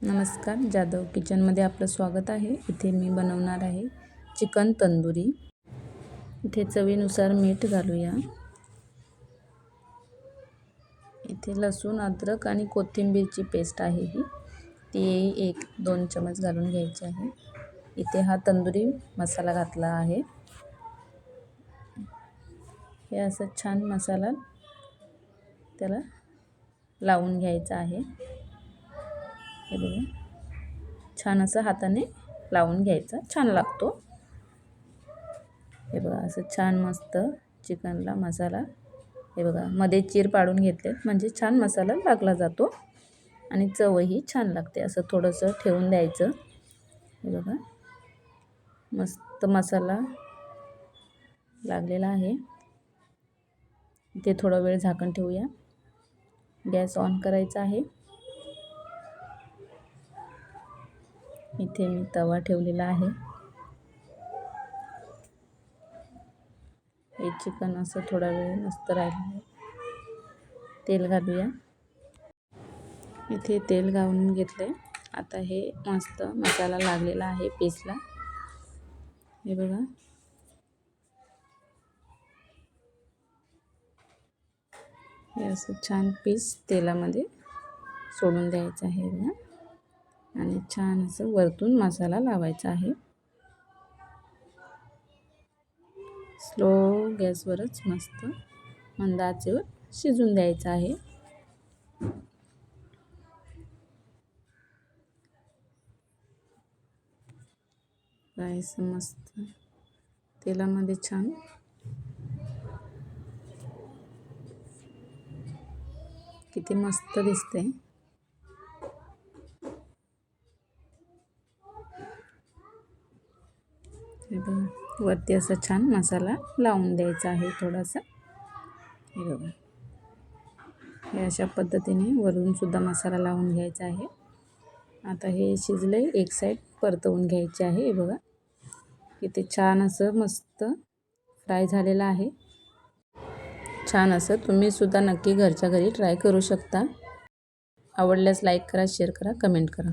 नमस्कार जाधव किचनमध्ये आपलं स्वागत आहे. इथे मी बनवणार आहे चिकन तंदुरी. इथे चवीनुसार मीठ घालूया. इथे लसूण अद्रक आणि कोथिंबीरची पेस्ट आहे ही. ती एक दोन चमच घालून घ्यायची आहे. इथे हा तंदुरी मसाला घातला आहे. हे असं छान मसाला त्याला लावून घ्यायचा आहे. हे बघा. छान असं हाताने लावून घ्यायचा. छान लागतो. हे बघा असं छान मस्त चिकनला मसाला. हे बघा मध्ये चीर पाडून घेतले म्हणजे छान मसाला लागला जातो. आणि चवही छान लागते असं थोडंसं ठेवून द्यायचं. हे बघा मस्त मसाला लागलेला आहे. ते थोडा वेळ झाकण ठेवूया. गॅस ऑन करायचा आहे. इथे मी तवा ठेवलेला आहे. हे चिकन असं थोडा वेळ मस्त राहिलं आहे. तेल घालूया. इथे तेल घालून घेतले. आता हे मस्त मसाला लागलेला आहे पीसला. हे बघा. हे असं छान पीस तेलामध्ये सोडून द्यायचं आहे बघा. आणि छान असं वरतून मसाला लावायचा आहे. स्लो गॅसवरच मस्त मंद आचेवर शिजून द्यायचं आहे. मस्त तेलामध्ये छान. किती मस्त दिसते हे बघा वरती असा छान मसाला लावून द्यायचा आहे थोडासा. हे बघा. हे अशा पद्धतीने वरूनसुद्धा मसाला लावून घ्यायचा आहे. आता हे शिजले एक साईड परतवून घ्यायचे आहे. हे बघा. इथे छान असं मस्त फ्राय झालेलं आहे. छान असं तुम्हीसुद्धा नक्की घरच्या घरी ट्राय करू शकता. आवडल्यास लाईक करा शेअर करा कमेंट करा.